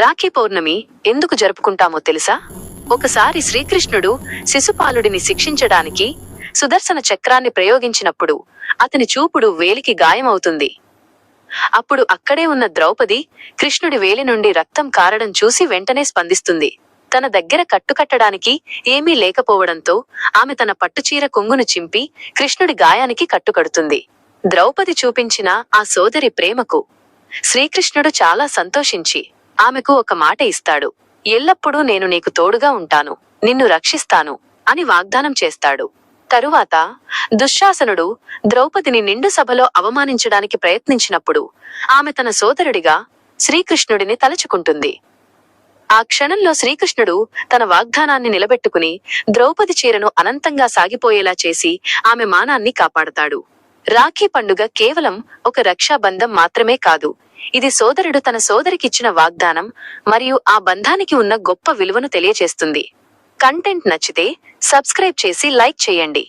రాఖీ పౌర్ణమి ఎందుకు జరుపుకుంటామో తెలుసా? ఒకసారి శ్రీకృష్ణుడు శిశుపాలుడిని శిక్షించడానికి సుదర్శన చక్రాన్ని ప్రయోగించినప్పుడు అతని చూపుడు వేలికి గాయమవుతుంది. అప్పుడు అక్కడే ఉన్న ద్రౌపది కృష్ణుడి వేలి నుండి రక్తం కారడం చూసి వెంటనే స్పందిస్తుంది. తన దగ్గర కట్టుకట్టడానికి ఏమీ లేకపోవడంతో ఆమె తన పట్టుచీర కొంగును చింపి కృష్ణుడి గాయానికి కట్టుకడుతుంది ద్రౌపది చూపించిన ఆ సోదరి ప్రేమకు శ్రీకృష్ణుడు చాలా సంతోషించి ఆమెకు ఒక మాట ఇస్తాడు. ఎల్లప్పుడూ నేను నీకు తోడుగా ఉంటాను. నిన్ను రక్షిస్తాను అని వాగ్దానం చేస్తాడు. తరువాత దుశ్శాసనుడు ద్రౌపదిని నిండు సభలో అవమానించడానికి ప్రయత్నించినప్పుడు ఆమె తన సోదరుడిగా శ్రీకృష్ణుడిని తలుచుకుంటుంది. ఆ క్షణంలో శ్రీకృష్ణుడు తన వాగ్దానాన్ని నిలబెట్టుకుని ద్రౌపది చీరను అనంతంగా సాగిపోయేలా చేసి ఆమె మానాన్ని కాపాడతాడు. రాఖీ పండుగ కేవలం ఒక రక్షాబంధం మాత్రమే కాదు. ఇది సోదరుడు తన సోదరికిచ్చిన వాగ్దానం మరియు ఆ బంధానికి ఉన్న గొప్ప విలువను తెలియచేస్తుంది కంటెంట్ నచ్చితే సబ్స్క్రైబ్ చేసి లైక్ చేయండి.